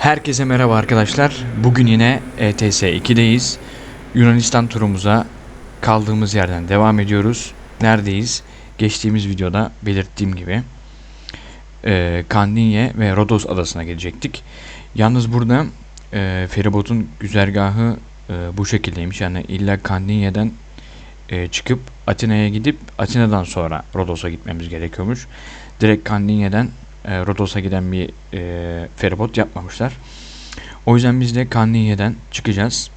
Herkese merhaba arkadaşlar. Bugün yine ETS 2'deyiz. Yunanistan turumuza kaldığımız yerden devam ediyoruz. Neredeyiz? Geçtiğimiz videoda belirttiğim gibi e, Kandinye ve Rodos adasına gelecektik. Yalnız burada e, feribotun güzergahı e, bu şekildeymiş. Yani illa Kandinye'den e, çıkıp Atina'ya gidip Atina'dan sonra Rodos'a gitmemiz gerekiyormuş. Direkt Kandinye'den e, Rodos'a giden bir e, feribot yapmamışlar. O yüzden biz de Kandinye'den çıkacağız.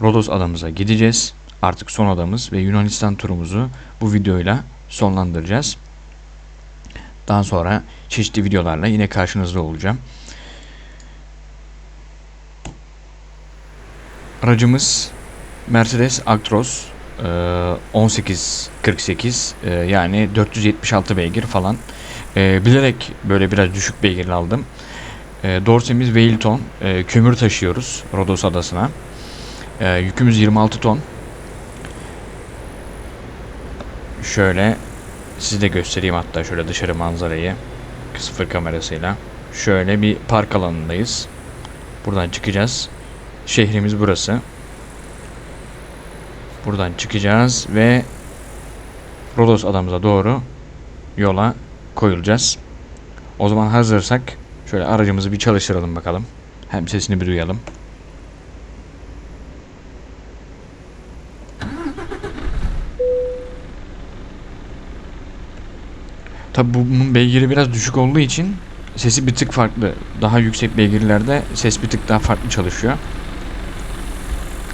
Rodos adamıza gideceğiz. Artık son adamız ve Yunanistan turumuzu bu videoyla sonlandıracağız. Daha sonra çeşitli videolarla yine karşınızda olacağım. Aracımız Mercedes Actros e, 1848 e, yani 476 beygir falan. E, bilerek böyle biraz düşük beygirli aldım. E, Dorsemiz Wheelton. E, kömür taşıyoruz Rodos adasına. E, yükümüz 26 ton. Şöyle size de göstereyim hatta şöyle dışarı manzarayı sıfır kamerasıyla. Şöyle bir park alanındayız. Buradan çıkacağız. Şehrimiz burası. Buradan çıkacağız ve Rodos adamıza doğru yola koyulacağız. O zaman hazırsak şöyle aracımızı bir çalıştıralım bakalım. Hem sesini bir duyalım. Tabi bunun beygiri biraz düşük olduğu için sesi bir tık farklı. Daha yüksek beygirlerde ses bir tık daha farklı çalışıyor.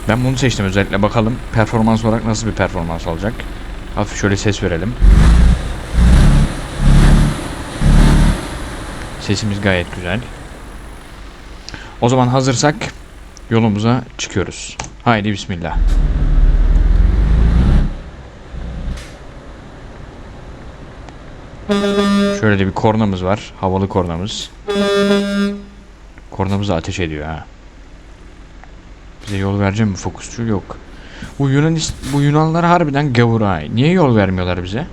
Ben bunu seçtim özellikle bakalım performans olarak nasıl bir performans olacak. Hafif şöyle ses verelim. Sesimiz gayet güzel. O zaman hazırsak yolumuza çıkıyoruz. Haydi bismillah. Şöyle de bir kornamız var. Havalı kornamız. Kornamızı ateş ediyor ha. Bize yol verecek mi fokusçu? Yok. Bu Yunanis bu Yunanlar harbiden gavur ha. Niye yol vermiyorlar bize?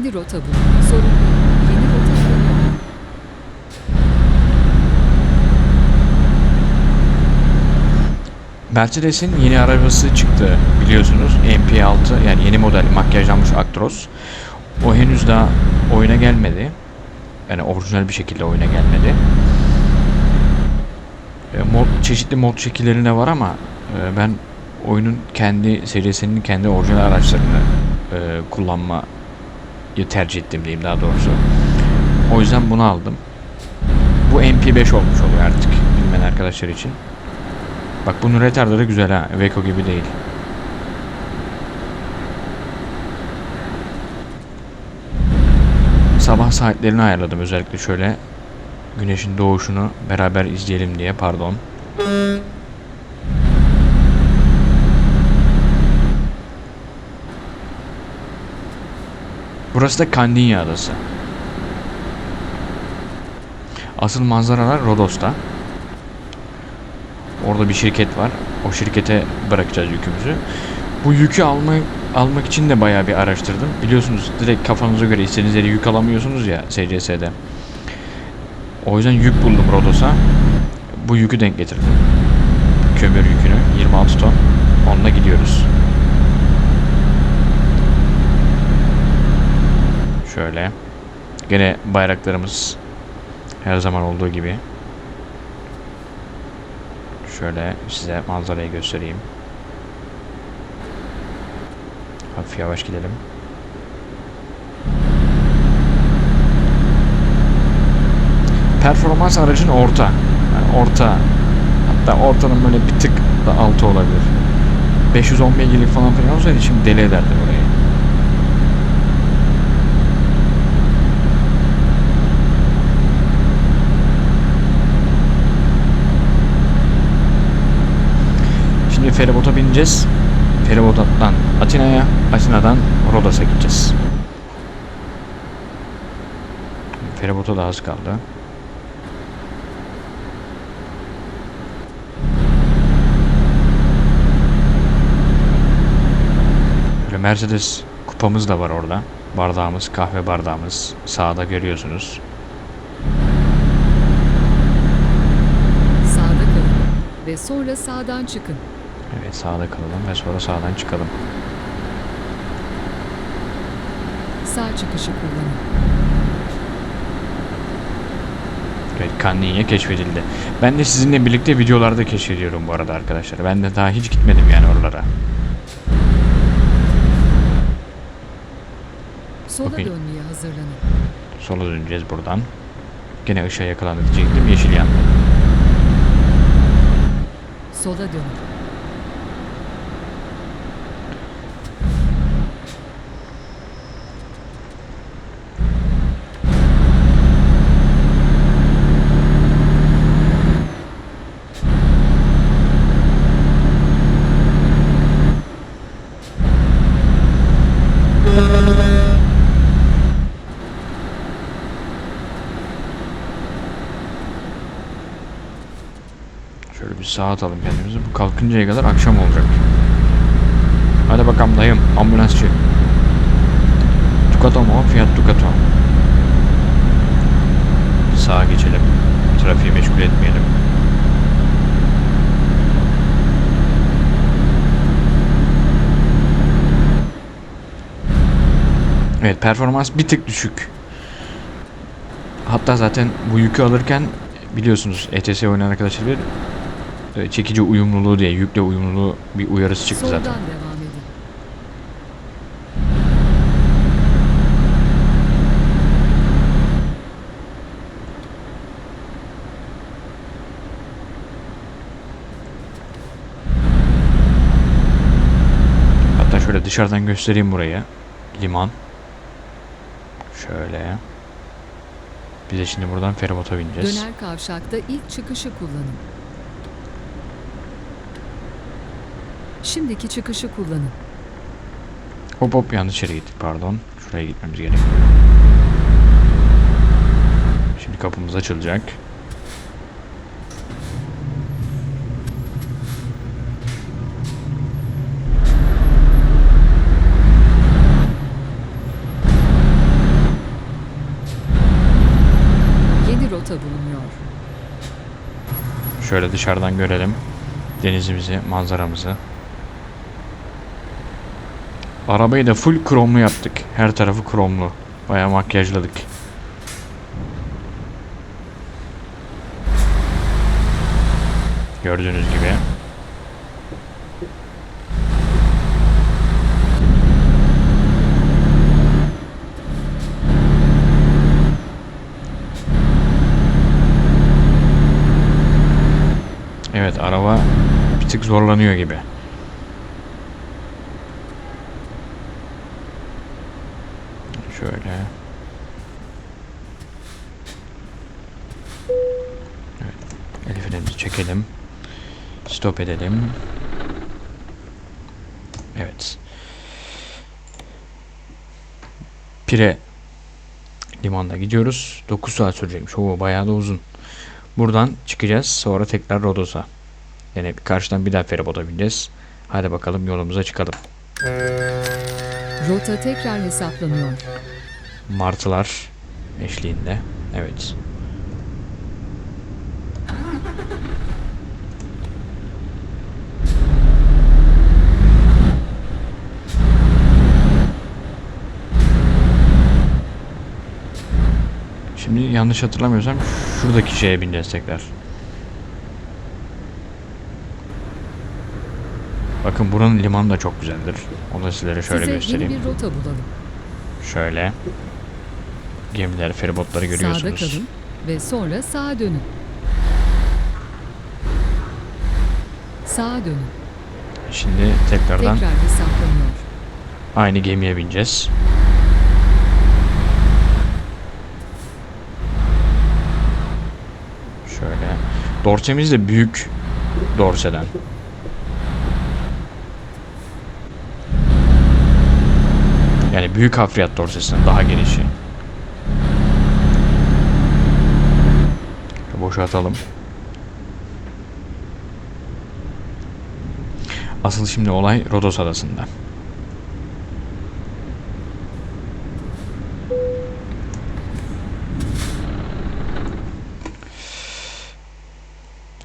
Yeni rota bu. Sorun. Yeni rota bu. Mercedes'in yeni arabası çıktı biliyorsunuz. MP6 yani yeni model makyajlanmış Actros. O henüz daha oyuna gelmedi. Yani orijinal bir şekilde oyuna gelmedi. E, mod, çeşitli mod şekillerine var ama e, ben oyunun kendi serisinin kendi orijinal araçlarını e, kullanmayı tercih ettim diyeyim daha doğrusu. O yüzden bunu aldım. Bu MP5 olmuş oluyor artık bilmeyen arkadaşlar için. Bak bunun retarları güzel ha. Veko gibi değil. Sabah saatlerini ayarladım özellikle şöyle. Güneşin doğuşunu beraber izleyelim diye pardon. Burası da Kandinya Adası. Asıl manzaralar Rodos'ta. Orada bir şirket var. O şirkete bırakacağız yükümüzü. Bu yükü almak almak için de bayağı bir araştırdım. Biliyorsunuz direkt kafanıza göre istediğiniz yere yük alamıyorsunuz ya SCS'de. O yüzden yük buldum Rodos'a. Bu yükü denk getirdim. Kömür yükünü 26 ton. Onunla gidiyoruz. Şöyle. Gene bayraklarımız her zaman olduğu gibi. Şöyle size manzarayı göstereyim. Hafif yavaş gidelim. Performans aracın orta. Yani orta. Hatta ortanın böyle bir tık da altı olabilir. 510 beygirlik falan filan olsaydı şimdi deli ederdi orayı. Şimdi feribota bineceğiz. Feribottan Atina'ya, Atina'dan Rodos'a gideceğiz. Feribota da az kaldı. Böyle Mercedes kupamız da var orada. bardağımız, kahve bardağımız sağda görüyorsunuz. Sağda kalın ve sonra sağdan çıkın. Evet sağda kalalım ve sonra sağdan çıkalım. Sağ çıkışı kullanın. Evet Canninge keşfedildi. Ben de sizinle birlikte videolarda keşfediyorum bu arada arkadaşlar. Ben de daha hiç gitmedim yani oralara. Sola Okey. dönmeye hazırlanın. Sola döneceğiz buradan. Gene ışığa yakalandık diyecektim. Yeşil yandı. Sola dönün. Şöyle bir sağa atalım kendimizi. Bu kalkıncaya kadar akşam olacak. Hadi bakalım dayım. Ambulansçı. Ducato mu? Fiat Ducato. Sağa geçelim. Trafiği meşgul etmeyelim. Evet performans bir tık düşük. Hatta zaten bu yükü alırken biliyorsunuz ETS oynayan arkadaşlar Çekici uyumluluğu diye yükle uyumluluğu bir uyarısı çıktı Soldan zaten. Hatta şöyle dışarıdan göstereyim burayı. Liman. Şöyle. Biz de şimdi buradan feribota bineceğiz. Döner kavşakta ilk çıkışı kullanın. Şimdiki çıkışı kullanın. Hop hop yanlış yere gittik pardon. Şuraya gitmemiz gerekiyor. Şimdi kapımız açılacak. Yeni rota bulunuyor. Şöyle dışarıdan görelim. Denizimizi, manzaramızı. Arabayı da full kromlu yaptık. Her tarafı kromlu. Bayağı makyajladık. Gördüğünüz gibi. Evet araba bir tık zorlanıyor gibi. Şöyle. Evet. El frenimizi çekelim. Stop edelim. Evet. Pire limanda gidiyoruz. 9 saat sürecekmiş. Oo bayağı da uzun. Buradan çıkacağız. Sonra tekrar Rodos'a. Yani karşıdan bir daha feribota bineceğiz. Hadi bakalım yolumuza çıkalım. Rota tekrar hesaplanıyor. Martılar eşliğinde. Evet. Şimdi yanlış hatırlamıyorsam şuradaki şeye bineceğiz tekrar. Bakın buranın limanı da çok güzeldir. Onu da sizlere şöyle Size göstereyim. bir rota bulalım. Şöyle. Gemiler, feribotları Sağda görüyorsunuz. kalın ve sonra sağa dönün. Sağa dönün. Şimdi tekrardan Tekrar hesaplanıyor. aynı gemiye bineceğiz. Şöyle. Dorsemiz de büyük dorseden. Yani büyük hafriyat dorsesinden daha genişi. atalım. Asıl şimdi olay Rodos adasında.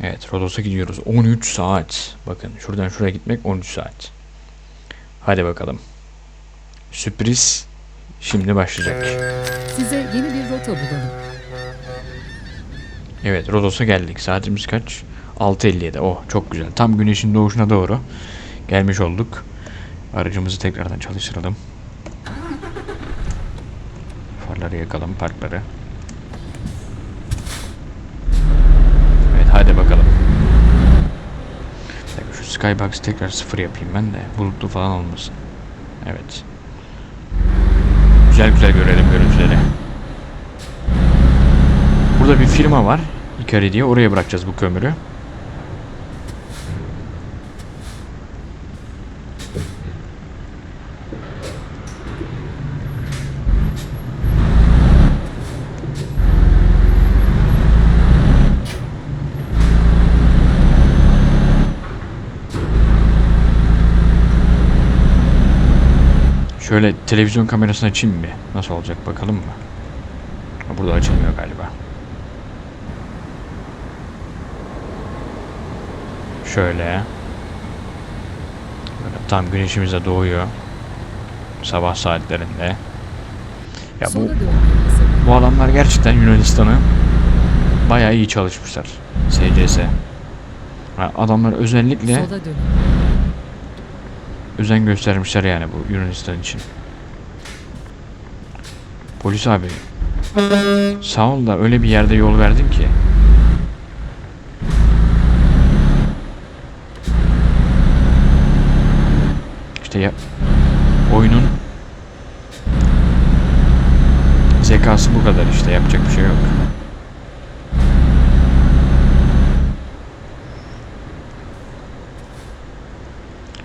Evet Rodos'a gidiyoruz. 13 saat. Bakın şuradan şuraya gitmek 13 saat. Hadi bakalım. Sürpriz şimdi başlayacak. Size yeni bir rota bulalım. Evet Rodos'a geldik. Saatimiz kaç? 6.57. Oh çok güzel. Tam güneşin doğuşuna doğru gelmiş olduk. Aracımızı tekrardan çalıştıralım. Farları yakalım, parkları. Evet hadi bakalım. Şu skybox'ı tekrar sıfır yapayım ben de. Bulutlu falan olmasın. Evet. Güzel güzel görelim görüntüleri. Burada bir firma var. Ikari diye. Oraya bırakacağız bu kömürü. Şöyle televizyon kamerasını açayım bir. Nasıl olacak bakalım mı? Burada açılmıyor galiba. Şöyle. Böyle tam güneşimiz de doğuyor. Sabah saatlerinde. Ya bu bu adamlar gerçekten Yunanistan'ı bayağı iyi çalışmışlar. SCS. Adamlar özellikle özen göstermişler yani bu Yunanistan için. Polis abi. Sağ ol da öyle bir yerde yol verdin ki. İşte oyunun zekası bu kadar işte yapacak bir şey yok.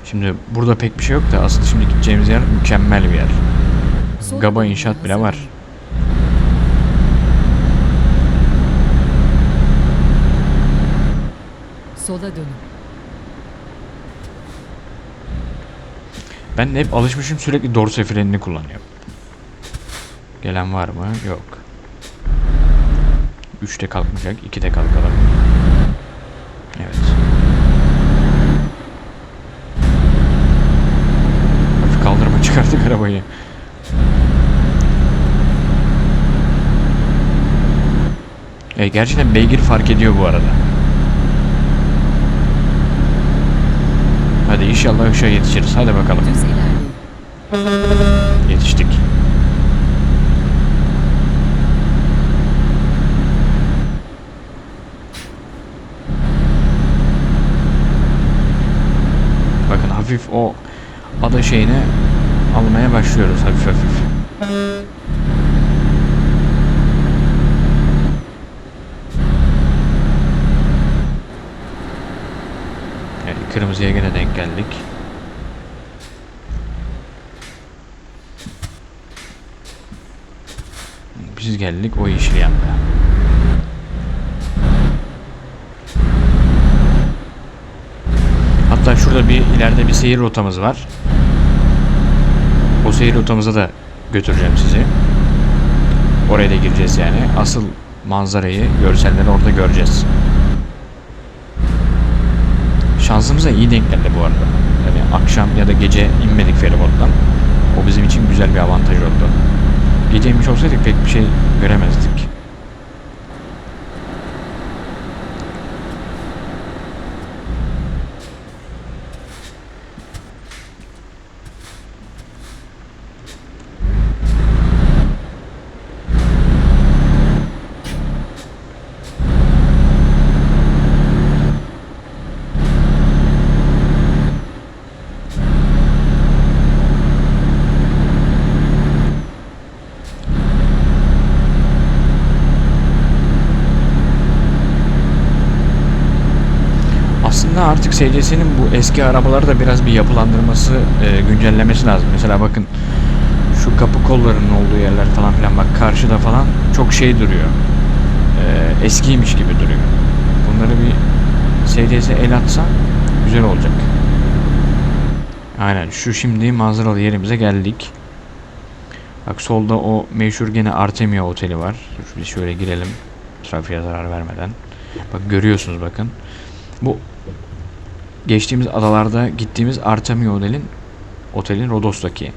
Şimdi burada pek bir şey yok da asıl şimdi gideceğimiz yer mükemmel bir yer. Gaba inşaat bile var. Sola dönün. Ben hep alışmışım sürekli dorse frenini kullanıyorum. Gelen var mı? Yok. 3'te kalkmayacak. 2'de kalkalım. Evet. Hafif kaldırıma çıkarttık arabayı. E, gerçekten beygir fark ediyor bu arada. Hadi inşallah ışığa yetişiriz. Hadi bakalım. Yetiştik. Bakın hafif o ada şeyini almaya başlıyoruz hafif hafif. Evet, kırmızıya gene denk geldik. Biz geldik o yeşil yandı. Hatta şurada bir ileride bir seyir rotamız var. O seyir rotamıza da götüreceğim sizi. Oraya da gireceğiz yani. Asıl manzarayı, görselleri orada göreceğiz. Şansımıza iyi denk geldi bu arada. Yani akşam ya da gece inmedik feribottan. O bizim için güzel bir avantaj oldu. Gece inmiş olsaydık pek bir şey göremezdik. Aslında artık SCS'nin bu eski arabaları da biraz bir yapılandırması, e, güncellemesi lazım. Mesela bakın şu kapı kollarının olduğu yerler falan filan bak karşıda falan çok şey duruyor. E, eskiymiş gibi duruyor. Bunları bir SCS el atsa güzel olacak. Aynen şu şimdi manzaralı yerimize geldik. Bak solda o meşhur gene Artemia Oteli var. Biz şöyle girelim trafiğe zarar vermeden. Bak görüyorsunuz bakın. Bu geçtiğimiz adalarda gittiğimiz Artemio Otel'in otelin Rodos'taki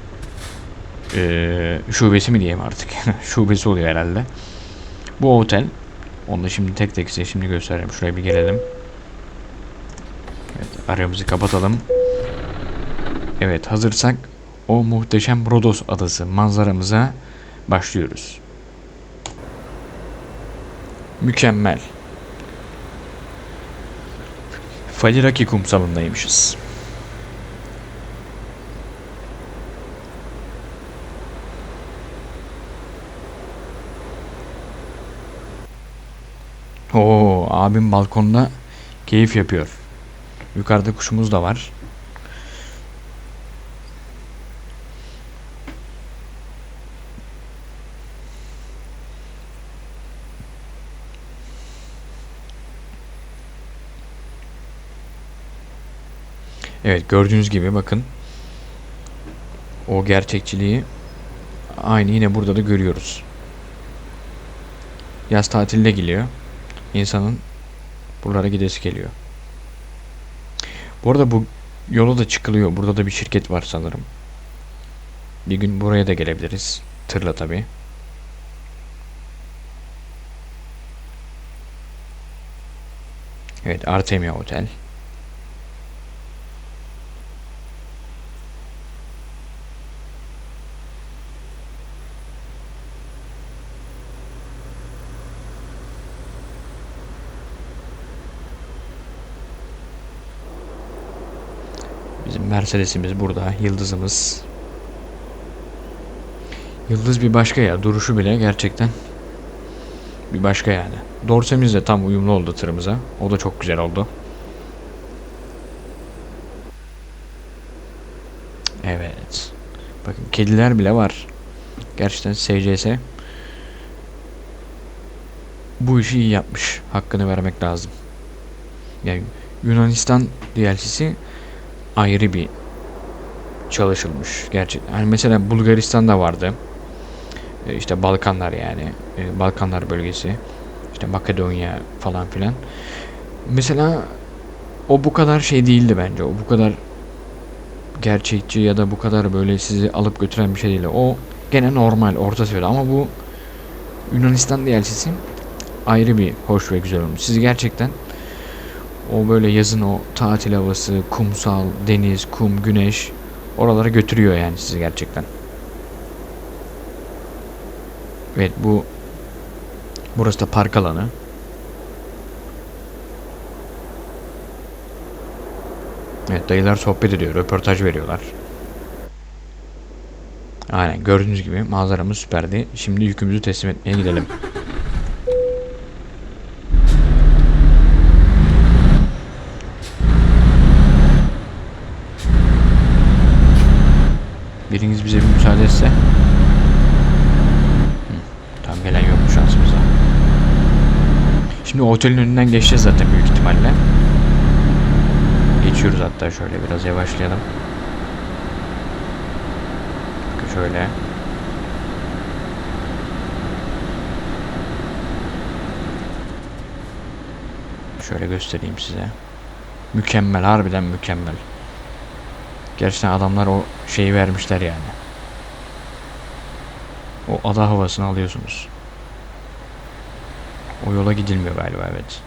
eee, şubesi mi diyeyim artık. şubesi oluyor herhalde. Bu otel. Onu da şimdi tek tek size şimdi göstereyim. Şuraya bir gelelim. Evet, aramızı kapatalım. Evet, hazırsak o muhteşem Rodos adası manzaramıza başlıyoruz. Mükemmel. Faliraki kumsalındaymışız. Oo, abim balkonda keyif yapıyor. Yukarıda kuşumuz da var. Evet gördüğünüz gibi bakın. O gerçekçiliği aynı yine burada da görüyoruz. Yaz tatilde geliyor. İnsanın buralara gidesi geliyor. Bu arada bu yola da çıkılıyor. Burada da bir şirket var sanırım. Bir gün buraya da gelebiliriz. Tırla tabi. Evet Artemia Otel. Bizim Mercedes'imiz burada. Yıldızımız. Yıldız bir başka ya. Duruşu bile gerçekten bir başka yani. Dorsemiz de tam uyumlu oldu tırımıza. O da çok güzel oldu. Evet. Bakın kediler bile var. Gerçekten SCS bu işi iyi yapmış. Hakkını vermek lazım. Yani Yunanistan DLC'si ayrı bir çalışılmış gerçekten. Hani mesela Bulgaristan'da vardı. E, işte Balkanlar yani. E, Balkanlar bölgesi. İşte Makedonya falan filan. Mesela o bu kadar şey değildi bence. O bu kadar gerçekçi ya da bu kadar böyle sizi alıp götüren bir şey değil. O gene normal orta seviyede ama bu Yunanistan DLC'si ayrı bir hoş ve güzel olmuş. Sizi gerçekten o böyle yazın o tatil havası, kumsal, deniz, kum, güneş oralara götürüyor yani sizi gerçekten. Evet bu burası da park alanı. Evet dayılar sohbet ediyor, röportaj veriyorlar. Aynen gördüğünüz gibi manzaramız süperdi. Şimdi yükümüzü teslim etmeye gidelim. Biriniz bize bir müsaade etse. Hı, tam gelen yok mu şansımıza. Şimdi otelin önünden geçeceğiz zaten büyük ihtimalle. Geçiyoruz hatta şöyle biraz yavaşlayalım. Bakın şöyle. Şöyle göstereyim size. Mükemmel, harbiden mükemmel. Gerçekten adamlar o şeyi vermişler yani. O ada havasını alıyorsunuz. O yola gidilmiyor galiba evet.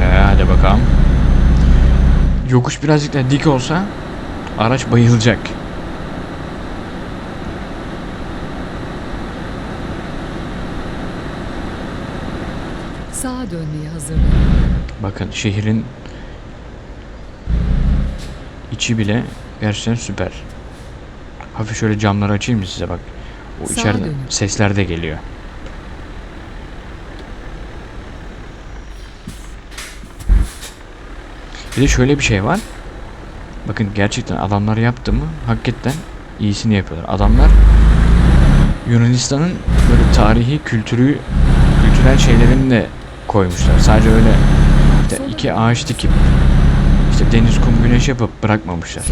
Ee. Yokuş birazcık da dik olsa araç bayılacak. Sağa dönmeye hazırlanın. Bakın şehrin içi bile gerçekten süper. Hafif şöyle camları açayım mı size bak. O Sağa içeride dönün. sesler de geliyor. Bir de şöyle bir şey var. Bakın gerçekten adamlar yaptı mı hakikaten iyisini yapıyorlar. Adamlar Yunanistan'ın böyle tarihi kültürü kültürel şeylerini de koymuşlar. Sadece öyle işte iki ağaç dikip işte deniz kum güneş yapıp bırakmamışlar.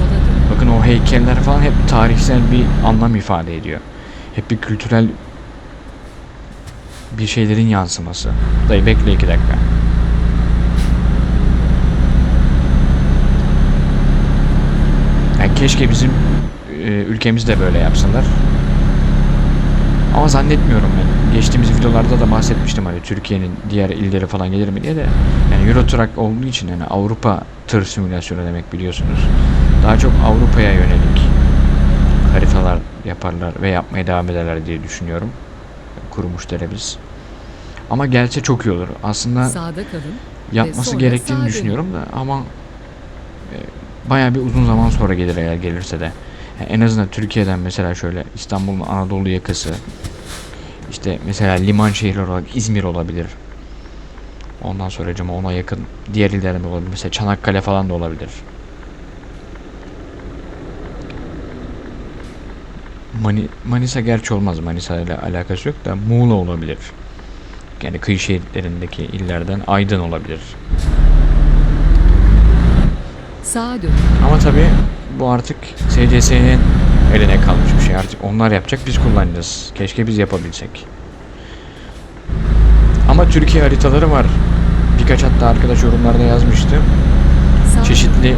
Bakın o heykeller falan hep tarihsel bir anlam ifade ediyor. Hep bir kültürel bir şeylerin yansıması. Dayı bekle iki dakika. Yani keşke bizim e, ülkemizde böyle yapsalar. Ama zannetmiyorum ben. Geçtiğimiz videolarda da bahsetmiştim hani Türkiye'nin diğer illeri falan gelir mi diye de. Yani Euro Truck olduğu için yani Avrupa tır simülasyonu demek biliyorsunuz. Daha çok Avrupa'ya yönelik haritalar yaparlar ve yapmaya devam ederler diye düşünüyorum. Kurmuş biz. Ama gelse çok iyi olur. Aslında Sağda kalın. yapması gerektiğini düşünüyorum da ama e, bayağı bir uzun zaman sonra gelir eğer gelirse de. Yani en azından Türkiye'den mesela şöyle İstanbul'un Anadolu yakası işte mesela liman şehri olarak İzmir olabilir. Ondan sonra ona yakın diğer illerden de olabilir. Mesela Çanakkale falan da olabilir. Mani, Manisa gerçi olmaz. Manisa ile alakası yok da Muğla olabilir. Yani kıyı şehirlerindeki illerden Aydın olabilir. Sağa dön. Ama tabii bu artık SCS'nin eline kalmış bir şey. Artık onlar yapacak biz kullanacağız. Keşke biz yapabilsek. Ama Türkiye haritaları var. Birkaç hatta arkadaş yorumlarda yazmıştı. Çeşitli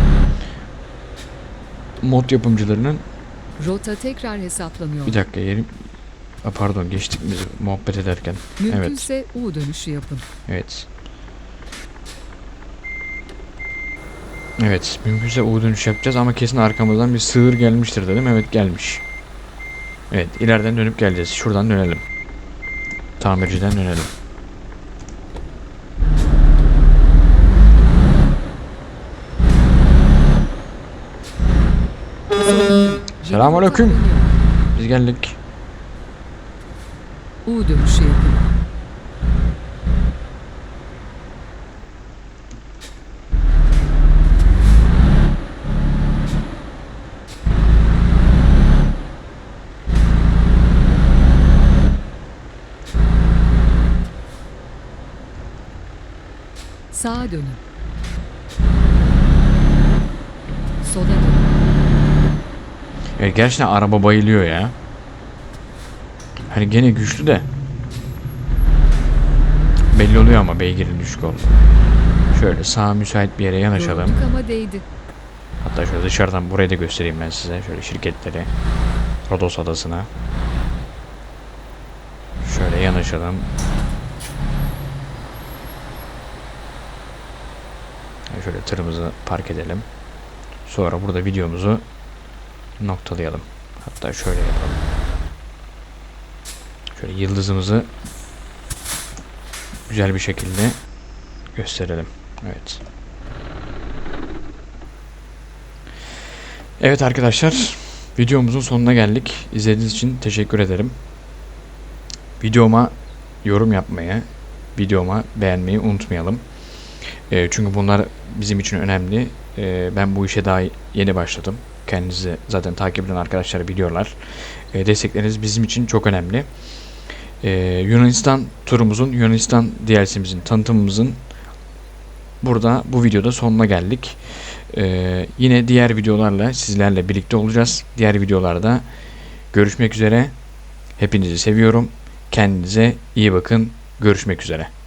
mod yapımcılarının Rota tekrar hesaplanıyor. bir dakika yerim pardon geçtik biz muhabbet ederken. Evet. Mümkünse U dönüşü yapın. Evet. Evet, mümkünse U dönüş yapacağız ama kesin arkamızdan bir sığır gelmiştir dedim. Evet gelmiş. Evet, ileriden dönüp geleceğiz. Şuradan dönelim. Tamirciden dönelim. Selamünaleyküm. Biz geldik. U dönüşü yapın. Sağa dönün. Sola dönün. Evet, gerçekten araba bayılıyor ya. Hani gene güçlü de. Belli oluyor ama beygirin düşük oldu. Şöyle sağ müsait bir yere yanaşalım. Yorulduk ama değdi. Hatta şöyle dışarıdan burayı da göstereyim ben size. Şöyle şirketleri. Rodos adasına. Şöyle yanaşalım. Şöyle tırımızı park edelim. Sonra burada videomuzu noktalayalım. Hatta şöyle yapalım. Şöyle yıldızımızı güzel bir şekilde gösterelim. Evet. Evet arkadaşlar, videomuzun sonuna geldik. İzlediğiniz için teşekkür ederim. Videoma yorum yapmayı, videoma beğenmeyi unutmayalım. Ee, çünkü bunlar bizim için önemli. Ee, ben bu işe daha yeni başladım. Kendinizi zaten takip eden arkadaşlar biliyorlar. Ee, destekleriniz bizim için çok önemli. Ee, Yunanistan turumuzun, Yunanistan DLC'mizin, tanıtımımızın burada bu videoda sonuna geldik. Ee, yine diğer videolarla sizlerle birlikte olacağız. Diğer videolarda görüşmek üzere. Hepinizi seviyorum. Kendinize iyi bakın. Görüşmek üzere.